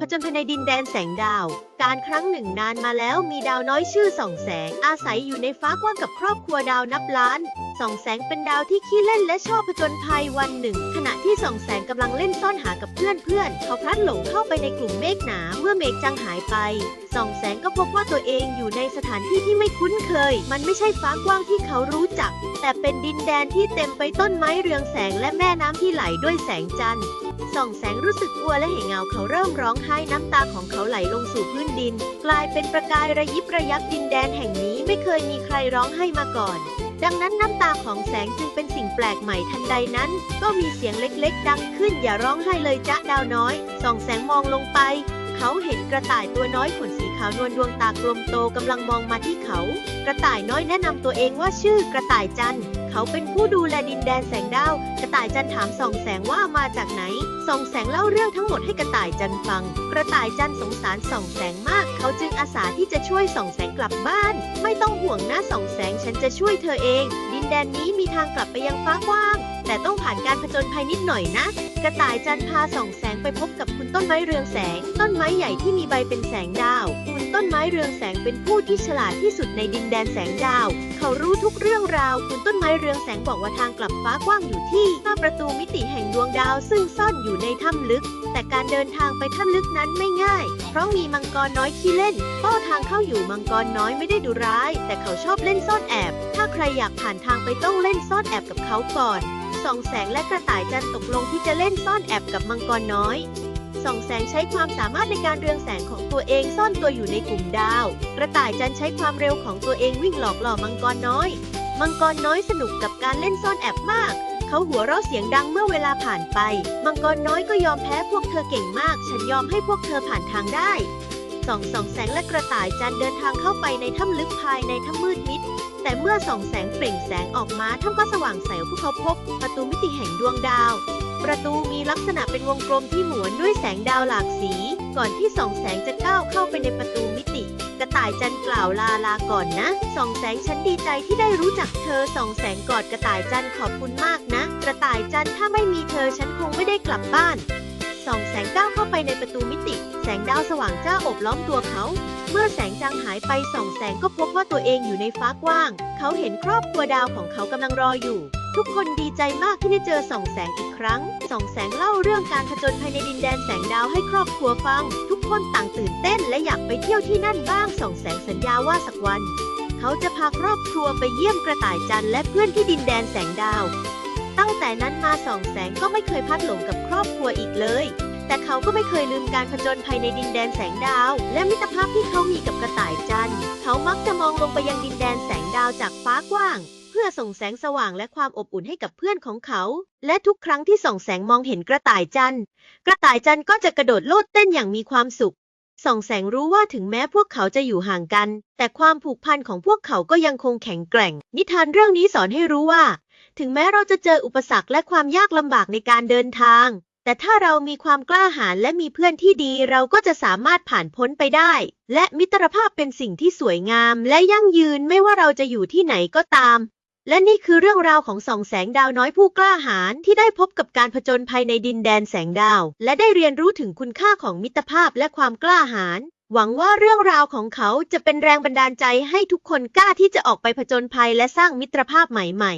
ผจญภัยในดินแดนแสงดาว การครั้งหนึ่งนานมาแล้วมีดาวน้อยชื่อส่องแสง อาศัยอยู่ในฟ้ากว้างกับครอบครัวดาวนับล้านส่องแสงเป็นดาวที่ขี้เล่นและชอบผจญภัยวันหนึ่ง ขณะที่ส่องแสงกำลังเล่นซ่อนหากับเพื่อนเพื่อนเขาพลัดหลงเข้าไปในกลุ่มเมฆหนาเมื่อเมฆจางหายไปส่องแสงก็พบว่าตัวเองอยู่ในสถานที่ที่ไม่คุ้นเคย มันไม่ใช่ฟ้ากว้างที่เขารู้จัก แต่เป็นดินแดนที่เต็มไปต้นไม้เรืองแสงและแม่น้ำที่ไหลด้วยแสงจันทร์ส่องแสงรู้สึกกลัวและเห็นเงาเขาเริ่มร้องไห้น้ำตาของเขาไหลลงสู่พื้นดิน กลายเป็นประกายระยิบระยับดินแดนแห่งนี้ไม่เคยมีใครร้องให้มาก่อน ดังนั้นน้ำตาของแสงจึงเป็นสิ่งแปลกใหม่ทันใดนั้น ก็มีเสียงเล็กๆ ดังขึ้นอย่าร้องไห้เลยจ้ะดาวน้อยส่องแสงมองลงไป เขาเห็นกระต่ายตัวน้อยขนสีขาวนวลดวงตากลมโตกำลังมองมาที่เขา กระต่ายน้อยแนะนำตัวเองว่าชื่อกระต่ายจันเขาเป็นผู้ดูแลดินแดนแสงดาว กระต่ายจันถามส่องแสงว่ามาจากไหน ส่องแสงเล่าเรื่องทั้งหมดให้กระต่ายจันฟัง กระต่ายจันสงสารส่องแสงมาก เขาจึงอาสาที่จะช่วยส่องแสงกลับบ้าน ไม่ต้องห่วงนะส่องแสงฉันจะช่วยเธอเอง ดินแดนนี้มีทางกลับไปยังฟ้ากว้าง แต่ต้องผ่านการผจญภัยนิดหน่อยนะ กระต่ายจันพาส่องแสงไปพบกับคุณต้นไม้เรืองแสง ต้นไม้ใหญ่ที่มีใบเป็นแสงดาว คุณต้นไม้เรืองแสงเป็นผู้ที่ฉลาดที่สุดในดินแดนแสงดาว เขารู้ทุกเรื่องราว คุณต้นไม้เรืองแสงบอกว่าทางกลับฟ้ากว้างอยู่ที่หน้าประตูมิติแห่งดวงดาว ซึ่งซ่อนอยู่ในถ้ำลึก แต่การเดินทางไปถ้ำลึกนั้นไม่ง่าย เพราะมีมังกรน้อยขี้เล่นป้าทางเข้าอยู่มังกรน้อยไม่ได้ดุร้าย แต่เขาชอบเล่นซ่อนแอบ ถ้าใครอยากผ่านทางไปต้องเล่นซ่อนแอบกับเขาก่อน ส่องแสงและกระต่ายจันตกลงที่จะเล่นซ่อนแอบกับมังกรน้อย ส่องแสงใช้ความสามารถในการเรืองแสงของตัวเองซ่อนตัวอยู่ในกลุ่มดาว กระต่ายจันใช้ความเร็วของตัวเองวิ่งหลอกล่อมังกรน้อย มังกรน้อยสนุกกับการเล่นซ่อนแอบมาก เขาหัวเราะเสียงดังเมื่อเวลาผ่านไป มังกรน้อยก็ยอมแพ้พวกเธอเก่งมาก ฉันยอมให้พวกเธอผ่านทางได้ ส่องส่องแสงและกระต่ายจันเดินทางเข้าไปในถ้ำลึกภายในถ้ำมืดมิด แต่เมื่อส่องแสงเปล่งแสงออกมาถ้ำก็สว่างใสพวกเขาพบ ประตูมิติแห่งดวงดาว ประตูมีลักษณะเป็นวงกลมที่หมุนด้วยแสงดาวหลากสี ก่อนที่ส่องแสงจะก้าวเข้าไปในประตูมิติ กระต่ายจันกล่าวลาลาก่อนนะส่องแสงฉันดีใจที่ได้รู้จักเธอส่องแสงกอดกระต่ายจันขอบคุณมากนะ กระต่ายจันถ้าไม่มีเธอฉันคงไม่ได้กลับบ้าน ส่องแสงก้าวเข้าไปในประตูมิติ แสงดาวสว่างจ้าอบล้อมตัวเขา เมื่อแสงจางหายไปส่องแสงก็พบว่าตัวเองอยู่ในฟ้ากว้าง เขาเห็นครอบครัวดาวของเขากำลังรออยู่ ทุกคนดีใจมากที่ได้เจอส่องแสงอีกครั้ง ส่องแสงเล่าเรื่องการผจญภัยในดินแดนแสงดาวให้ครอบครัวฟัง ทุกคนต่างตื่นเต้นและอยากไปเที่ยวที่นั่นบ้างส่องแสงสัญญาว่าสักวัน เขาจะพาครอบครัวไปเยี่ยมกระต่ายจันทร์และเพื่อนที่ดินแดนแสงดาว ตั้งแต่นั้นมาส่องแสงก็ไม่เคยพัดหลงกับครอบครัวอีกเลย แต่เขาก็ไม่เคยลืมการผจญภัยในดินแดนแสงดาว และมิตรภาพที่เขามีกับกระต่ายจันทร์เขามักจะมองลงไปยังดินแดนแสงดาวจากฟ้ากว้าง เพื่อส่งแสงสว่างและความอบอุ่นให้กับเพื่อนของเขา และทุกครั้งที่ส่องแสงมองเห็นกระต่ายจันทร์กระต่ายจันทร์ก็จะกระโดดโลดเต้นอย่างมีความสุขส่องแสงรู้ว่าถึงแม้พวกเขาจะอยู่ห่างกัน แต่ความผูกพันของพวกเขาก็ยังคงแข็งแกร่ง นิทานเรื่องนี้สอนให้รู้ว่า ถึงแม้เราจะเจออุปสรรคและความยากลำบากในการเดินทาง แต่ถ้าเรามีความกล้าหาญและมีเพื่อนที่ดี เราก็จะสามารถผ่านพ้นไปได้ และมิตรภาพเป็นสิ่งที่สวยงามและยั่งยืนไม่ว่าเราจะอยู่ที่ไหนก็ตาม และนี่คือเรื่องราวของสองแสงดาวน้อยผู้กล้าหาญที่ได้พบกับการผจญภัยในดินแดนแสงดาว และได้เรียนรู้ถึงคุณค่าของมิตรภาพและความกล้าหาญหวังว่าเรื่องราวของเขาจะเป็นแรงบันดาลใจให้ทุกคนกล้าที่จะออกไปผจญภัยและสร้างมิตรภาพใหม่ๆ